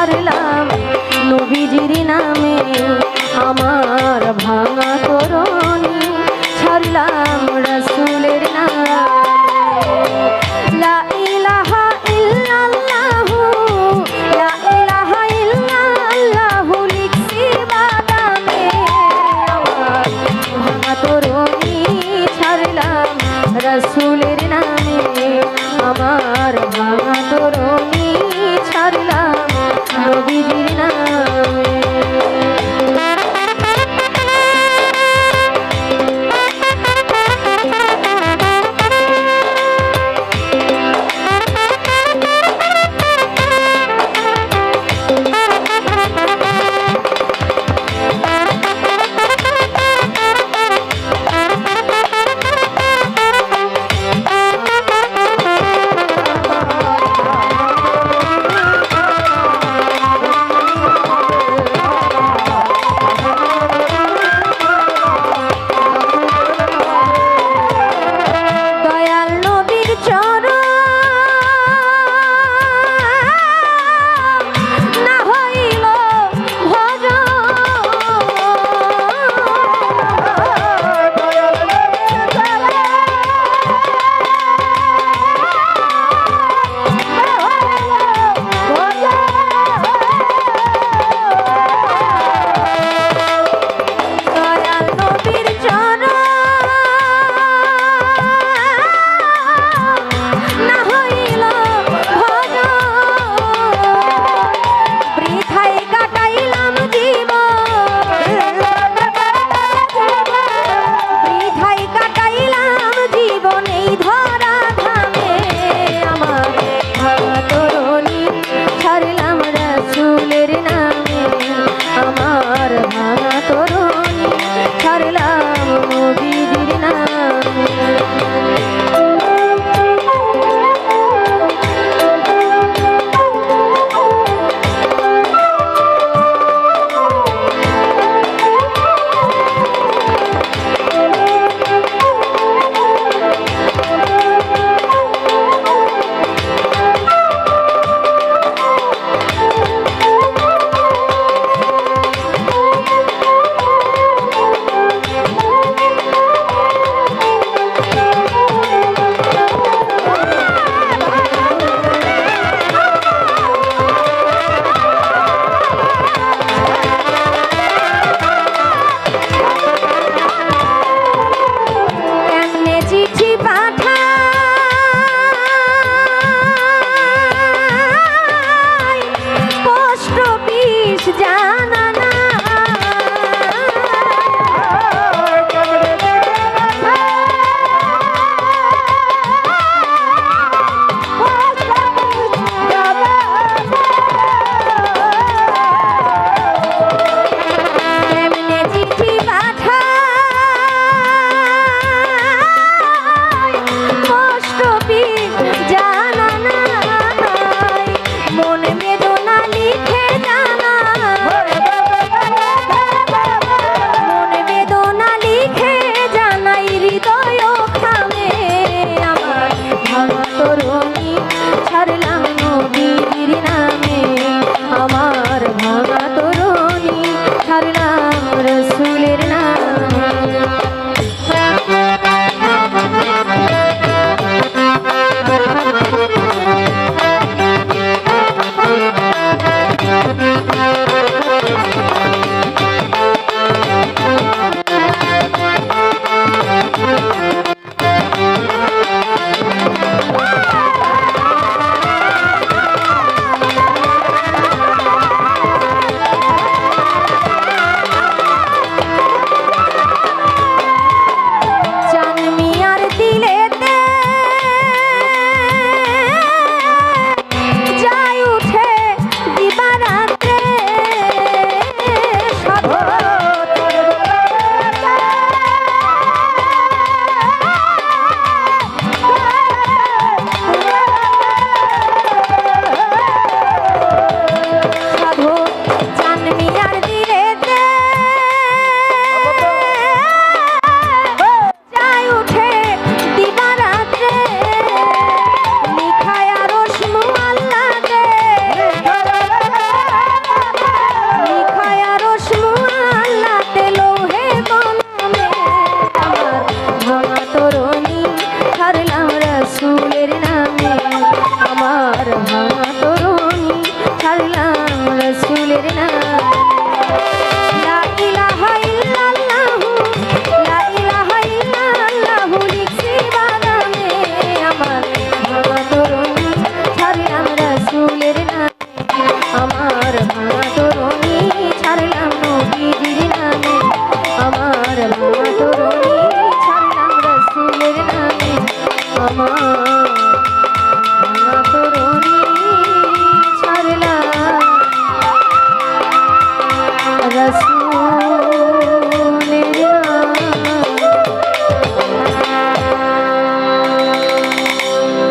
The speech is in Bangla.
ছাড়লাম নবীজির নামে আমার ভাঙা তরণী ছাড়লাম রসুলের নামে। লিখছি বাদামে। আমার ভাঙা তরণী ছাড়লাম রসুলের নামে নবীর নামে আমার মাতরণী